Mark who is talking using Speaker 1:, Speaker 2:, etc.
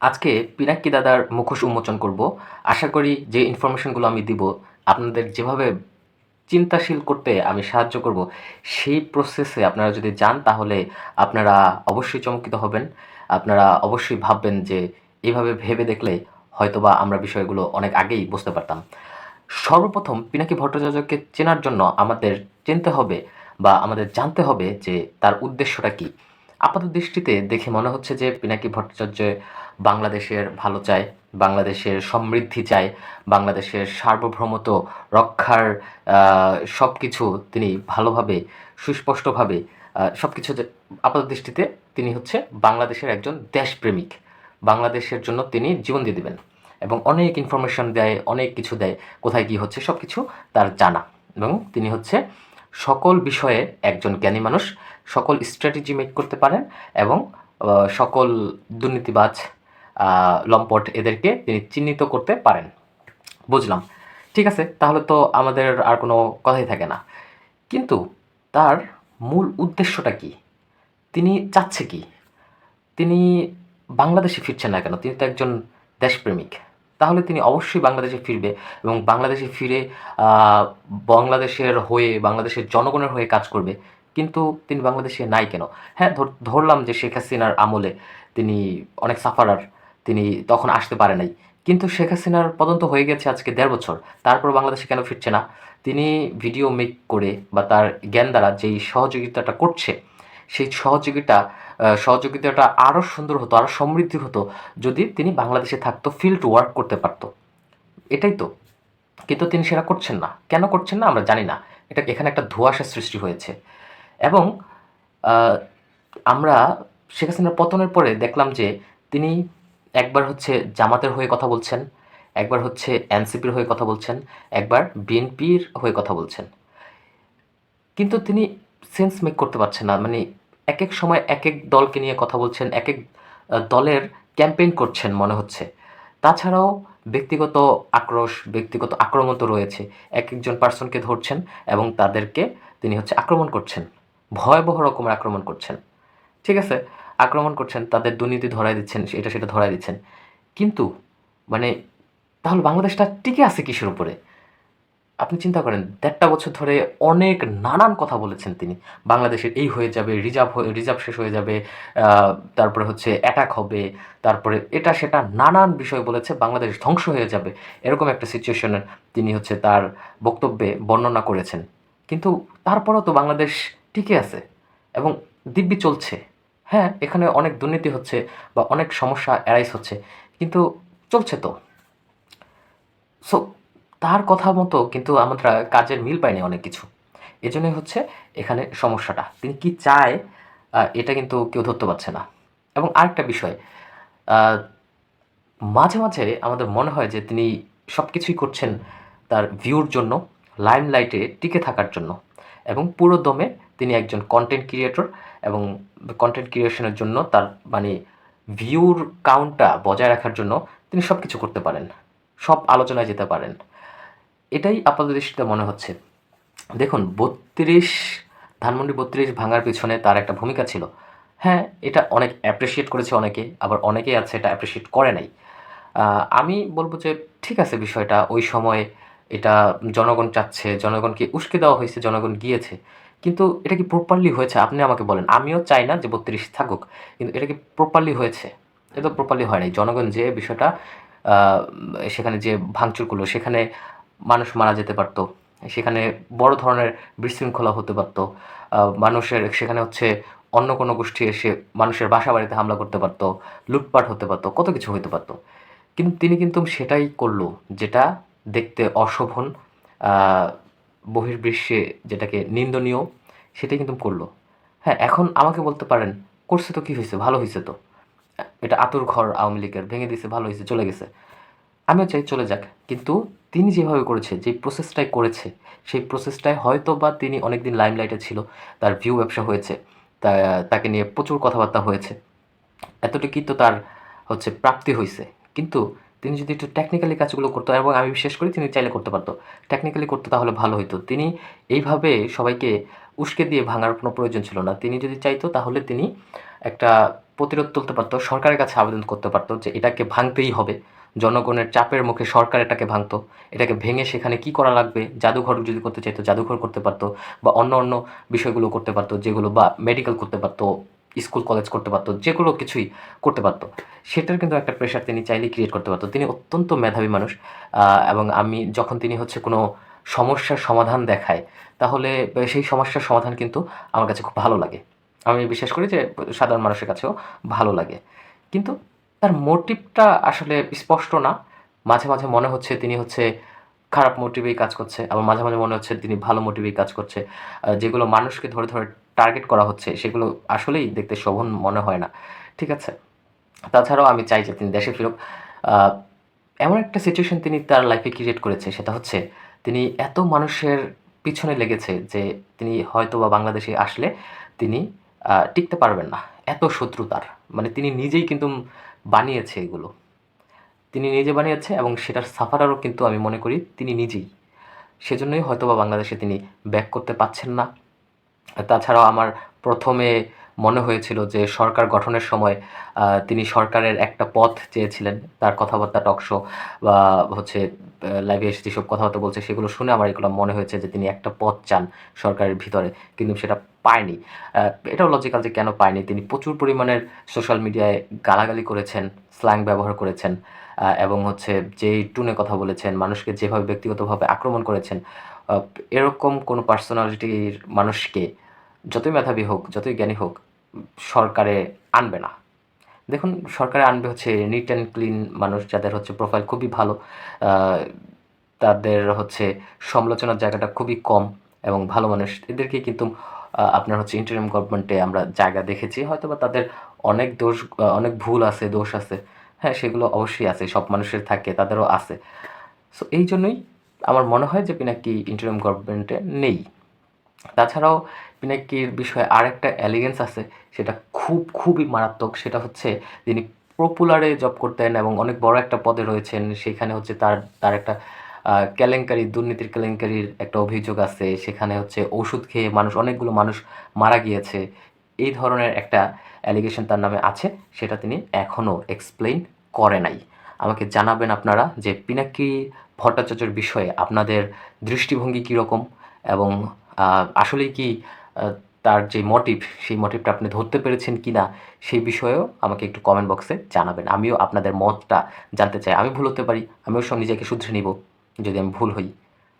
Speaker 1: আজকে পিনাক্কি দাদার মুখোশ উন্মোচন করব। আশা করি যে ইনফরমেশনগুলো আমি দিব, আপনাদের যেভাবে চিন্তাশীল করতে আমি সাহায্য করব, সেই প্রসেসে আপনারা যদি যান, তাহলে আপনারা অবশ্যই চমকিত হবেন। আপনারা অবশ্যই ভাববেন যে এইভাবে ভেবে দেখলে হয়তোবা আমরা বিষয়গুলো অনেক আগেই বুঝতে পারতাম। সর্বপ্রথম পিনাকি ভট্টাচার্যকে চেনার জন্য আমাদের চিনতে হবে বা আমাদের জানতে হবে যে তার উদ্দেশ্যটা কী। আপাত দৃষ্টিতে দেখে মনে হচ্ছে যে পিনাকি ভট্টাচার্য বাংলাদেশের ভালো চায়, বাংলাদেশের সমৃদ্ধি চায়, বাংলাদেশের সার্বভৌমত্ব রক্ষার সব কিছু তিনি ভালোভাবে, সুস্পষ্টভাবে সব কিছু আপাত দৃষ্টিতে তিনি হচ্ছে বাংলাদেশের একজন দেশপ্রেমিক। বাংলাদেশের জন্য তিনি জীবন দিয়ে দেবেন এবং অনেক ইনফরমেশন দেয়, অনেক কিছু দেয়, কোথায় কী হচ্ছে সব কিছু তার জানা। এবং তিনি হচ্ছে সকল বিষয়ে একজন জ্ঞানী মানুষ সকল স্ট্র্যাটেজি মেক করতে পারেন এবং সকল দুর্নীতিবাজ লম্পট এদেরকে তিনি চিহ্নিত করতে পারেন। বুঝলাম। ঠিক আছে, তাহলে তো আমাদের আর কোনো কথাই থাকে না। কিন্তু তার মূল উদ্দেশ্যটা কি? তিনি চাচ্ছে কি? তিনি বাংলাদেশে ফিরছেন না কেন? তিনি তো একজন দেশপ্রেমিক। তাহলে তিনি অবশ্যই বাংলাদেশে ফিরবে এবং বাংলাদেশে ফিরে বাংলাদেশের হয়ে, বাংলাদেশের জনগণের হয়ে কাজ করবে। কিন্তু তিনি বাংলাদেশে নাই কেন? হ্যাঁ ধরলাম যে শেখ হাসিনার আমলে তিনি অনেক সাফারার তিনি তখন আসতে পারে নাই। কিন্তু শেখ হাসিনার পদন্ত হয়ে গেছে আজকে দেড় বছর। তারপর বাংলাদেশে কেন ফিরছে না? তিনি ভিডিও মেক করে বা তার জ্ঞান দ্বারা যেই সহযোগিতাটা করছে, সেই সহযোগিতা সহযোগিতাটা আরও সুন্দর হতো আরও সমৃদ্ধি হতো যদি তিনি বাংলাদেশে থাকতো ফিল্ড ওয়ার্ক করতে পারতো। এটাই তো। কিন্তু তিনি সেটা করছেন না। কেন করছেন না আমরা জানি না। এটা এখানে একটা ধোঁয়াশার সৃষ্টি হয়েছে। এবং আমরা শেখ হাসিনার পতনের পরে দেখলাম যে তিনি একবার হচ্ছে জামাতের হয়ে কথা বলছেন, একবার হচ্ছে এনসিপির হয়ে কথা বলছেন, একবার বিএনপির হয়ে কথা বলছেন। কিন্তু তিনি সেন্স মেক করতে পারছেন না মানে এক এক সময় এক এক দলকে নিয়ে কথা বলছেন এক এক দলের ক্যাম্পেইন করছেন মনে হচ্ছে। তাছাড়াও ব্যক্তিগত আক্রোশ, ব্যক্তিগত আক্রমণ তো রয়েছে এক একজন পার্সনকে ধরছেন এবং তাদেরকে তিনি হচ্ছে আক্রমণ করছেন। ভয়াবহ রকমের আক্রমণ করছেন। ঠিক আছে? আক্রমণ করছেন, তাদের দুর্নীতি ধরাই দিচ্ছেন, এটা সেটা ধরাই দিচ্ছেন। কিন্তু মানে তাহলে বাংলাদেশটা টিকে আছে কিসের উপরে? আপনি চিন্তা করেন, দেড়টা বছর ধরে অনেক নানান কথা বলেছেন তিনি। বাংলাদেশের এই হয়ে যাবে, রিজার্ভ হয়ে, রিজার্ভ শেষ হয়ে যাবে তারপরে হচ্ছে অ্যাটাক হবে, তারপরে এটা সেটা নানান বিষয় বলেছে, বাংলাদেশ ধ্বংস হয়ে যাবে। এরকম একটা সিচুয়েশনের তিনি হচ্ছে তার বক্তব্যে বর্ণনা করেছেন। কিন্তু তারপরেও তো বাংলাদেশ টিকে আছে এবং দিব্যি চলছে। হ্যাঁ এখানে অনেক দুর্নীতি হচ্ছে বা অনেক সমস্যা অ্যারাইজ হচ্ছে, কিন্তু চলছে তো। সো তার কথা মতো কিন্তু আমরা কাজের মিল পাইনি অনেক কিছু। এজন্যই হচ্ছে এখানে সমস্যাটা। তিনি কি চায় এটা কিন্তু কেউ ধরতে পারছে না। এবং আরেকটা বিষয় মাঝে মাঝে আমাদের মনে হয় যে তিনি সব কিছুই করছেন তার ভিউর জন্য লাইমলাইটে টিকে থাকার জন্য। এবং পুরো দমে তিনি একজন কন্টেন্ট ক্রিয়েটর এবং কন্টেন্ট ক্রিয়েশনের জন্য তার মানে ভিউর কাউন্টটা বজায় রাখার জন্য তিনি সব কিছু করতে পারেন, সব আলোচনায় যেতে পারেন। এটাই আপাত দৃষ্টিতে মনে হচ্ছে। দেখুন, বত্রিশ, ধানমন্ডি বত্রিশ ভাঙার পিছনে তার একটা ভূমিকা ছিল। হ্যাঁ এটা অনেক অ্যাপ্রিসিয়েট করেছে অনেকে, আবার অনেকেই আছে এটা অ্যাপ্রিসিয়েট করে নাই। আমি বলব যে ঠিক আছে বিষয়টা, ওই সময় এটা জনগণ চাচ্ছে, জনগণকে উস্কে দেওয়া হয়েছে, জনগণ গিয়েছে। কিন্তু এটা কি প্রপারলি হয়েছে? আপনি আমাকে বলেন। আমিও চাই না যে বত্রিশ থাকুক, কিন্তু এটা কি প্রপারলি হয়েছে? এটা তো প্রপারলি হয় নাই। জনগণ যে বিষয়টা সেখানে যে ভাঙচুর করল, সেখানে মানুষ মারা যেতে পারতো, সেখানে বড় ধরনের বিশৃঙ্খলা হতে পারতো মানুষের সেখানে হচ্ছে অন্য কোনো গোষ্ঠী এসে মানুষের বাসা বাড়িতে হামলা করতে পারতো, লুটপাট হতে পারতো, কত কিছু হতে পারতো। কিন্তু তিনি কিন্তু সেটাই করল, যেটা দেখতে অশোভন বহির্বিশ্বে যেটাকে নিন্দনীয়, সেটাই কিন্তু করল। হ্যাঁ এখন আমাকে বলতে পারেন, করছে তো কী হয়েছে? ভালো হয়েছে তো। এটা আতুর ঘর আওয়ামী লীগের, ভেঙে দিয়েছে, ভালো হয়েছে, চলে গেছে। আমিও চাই চলে যাক। কিন্তু তিনি যেভাবে করেছে যে প্রসেসটাই করেছে, সেই প্রসেসটাই হয়তো বা তিনি অনেকদিন লাইমলাইটে ছিল, তার ভিউ ব্যবসা হয়েছে, তা, তাকে নিয়ে প্রচুর কথাবার্তা হয়েছে। এতটুকুই তো তার হচ্ছে প্রাপ্তি হয়েছে। কিন্তু তিনি যদি একটু টেকনিক্যালি কাজগুলো করতো, এবং আমি বিশ্বাস করি তিনি চাইলে করতে পারতো। টেকনিক্যালি করতো তাহলে ভালো হতো তিনি এইভাবে সবাইকে উস্কে দিয়ে ভাঙার কোনো প্রয়োজন ছিল না। তিনি যদি চাইতো, তাহলে তিনি একটা প্রতিরোধ তুলতে পারতো, সরকারের কাছে আবেদন করতে পারতো যে এটাকে ভাঙতেই হবে। জনগণের চাপের মুখে সরকার এটাকে ভাঙতো। এটাকে ভেঙে সেখানে কি করা লাগবে? জাদুঘর যদি করতে চাইতো, জাদুঘর করতে পারতো, বা অন্য অন্য বিষয়গুলো করতে পারতো, যেগুলো বা মেডিকেল করতে পারতো। স্কুল, কলেজ করতে পারতো, যেগুলো কিছুই করতে পারতো। সেটার কিন্তু একটা প্রেশার তিনি চাইলেই ক্রিয়েট করতে পারতো। তিনি অত্যন্ত মেধাবী মানুষ এবং আমি যখন তিনি হচ্ছে কোনো সমস্যার সমাধান দেখায়, তাহলে সেই সমস্যার সমাধান কিন্তু আমার কাছে খুব ভালো লাগে। আমি বিশ্বাস করি যে সাধারণ মানুষের কাছেও ভালো লাগে। কিন্তু তার মোটিভটা আসলে স্পষ্ট না। মাঝে মাঝে মনে হচ্ছে তিনি হচ্ছে খারাপ মোটিভেই কাজ করছে, আবার মাঝে মাঝে মনে হচ্ছে তিনি ভালো মোটিভেই কাজ করছে। যেগুলো মানুষকে ধরে ধরে টার্গেট করা হচ্ছে, সেগুলো আসলেই দেখতে শোভন মনে হয় না। ঠিক আছে? তাছাড়াও আমি চাই যে তিনি দেশে ফিরুক। এমন একটা সিচুয়েশন তিনি তার লাইফে ক্রিয়েট করেছে, সেটা হচ্ছে তিনি এত মানুষের পিছনে লেগেছে যে তিনি হয়তো বা বাংলাদেশে আসলে তিনি টিকতে পারবেন না। এত শত্রু তার। মানে তিনি নিজেই কিন্তু বানিয়েছে এগুলো। তিনি নিজে বানিয়েছে এবং সেটার সাফারারও কিন্তু আমি মনে করি তিনি নিজেই। সেজন্যই হয়তো বা বাংলাদেশে তিনি ব্যাক করতে পারছেন না। তাছাড়াও আমার প্রথমে মনে হয়েছিল যে সরকার গঠনের সময় তিনি সরকারের একটা পথ চেয়েছিলেন তার কথাবার্তা টকশো বা হচ্ছে লাইভে এসে যেসব কথাবার্তা বলছে সেগুলো শুনে আমার এগুলো মনে হয়েছে যে তিনি একটা পথ চান সরকারের ভিতরে, কিন্তু সেটা পায়নি। এটাও লজিক্যাল যে কেন পায়নি? তিনি প্রচুর পরিমাণের সোশ্যাল মিডিয়ায় গালাগালি করেছেন স্ল্যাং ব্যবহার করেছেন এবং হচ্ছে যেই টুনে কথা বলেছেন, মানুষকে যেভাবে ব্যক্তিগতভাবে আক্রমণ করেছেন এরকম কোনো পার্সোনালিটির মানুষকে যতই মেধাবী হোক, যতই জ্ঞানী হোক, সরকারে আনবে না। দেখুন, সরকারে আনবে হচ্ছে নিট অ্যান্ড ক্লিন মানুষ যাদের হচ্ছে প্রোফাইল খুবই ভালো তাদের হচ্ছে সমালোচনার জায়গাটা খুবই কম এবং ভালো মানুষ। এদেরকে কিন্তু আপনার হচ্ছে ইন্টারিম গভর্নমেন্টে আমরা জায়গা দেখেছি। হয়তো বা তাদের অনেক দোষ অনেক ভুল আছে, দোষ আছে। হ্যাঁ সেগুলো অবশ্যই আছে, সব মানুষের থাকে, তাদেরও আছে। সো এই জন্যই আমার মনে হয় যে পিনাকি ইন্টারিম গভর্নমেন্টে নেই। তাছাড়াও পিনাকির বিষয়ে আরেকটা অ্যালিগেন্স আছে, সেটা খুব, খুবই মারাত্মক, সেটা হচ্ছে তিনি পপুলারে জব করতেন এবং অনেক বড় একটা পদে রয়েছেন, সেখানে হচ্ছে তার তার একটা কেলেঙ্কারি, দুর্নীতির কেলেঙ্কারির একটা অভিযোগ আছে, সেখানে হচ্ছে ওষুধ খেয়ে মানুষ, অনেকগুলো মানুষ মারা গিয়েছে। এই ধরনের একটা অ্যালিগেশন তার নামে আছে, সেটা তিনি এখনও এক্সপ্লেইন করে নাই। আমাকে জানাবেন আপনারা যে পিনাকি ভট্টাচার্যের বিষয়ে আপনাদের দৃষ্টিভঙ্গি কীরকম? এবং আসলে কি তার যে মোটিভ সেই মোটিভটা আপনি ধরতে পেরেছেন কি না সেই বিষয়েও আমাকে একটু কমেন্ট বক্সে জানাবেন। আমিও আপনাদের মতটা জানতে চাই। আমি ভুল হতে পারি, আমিও সব নিজেকে শুধরে নিব, যদি আমি ভুল হই।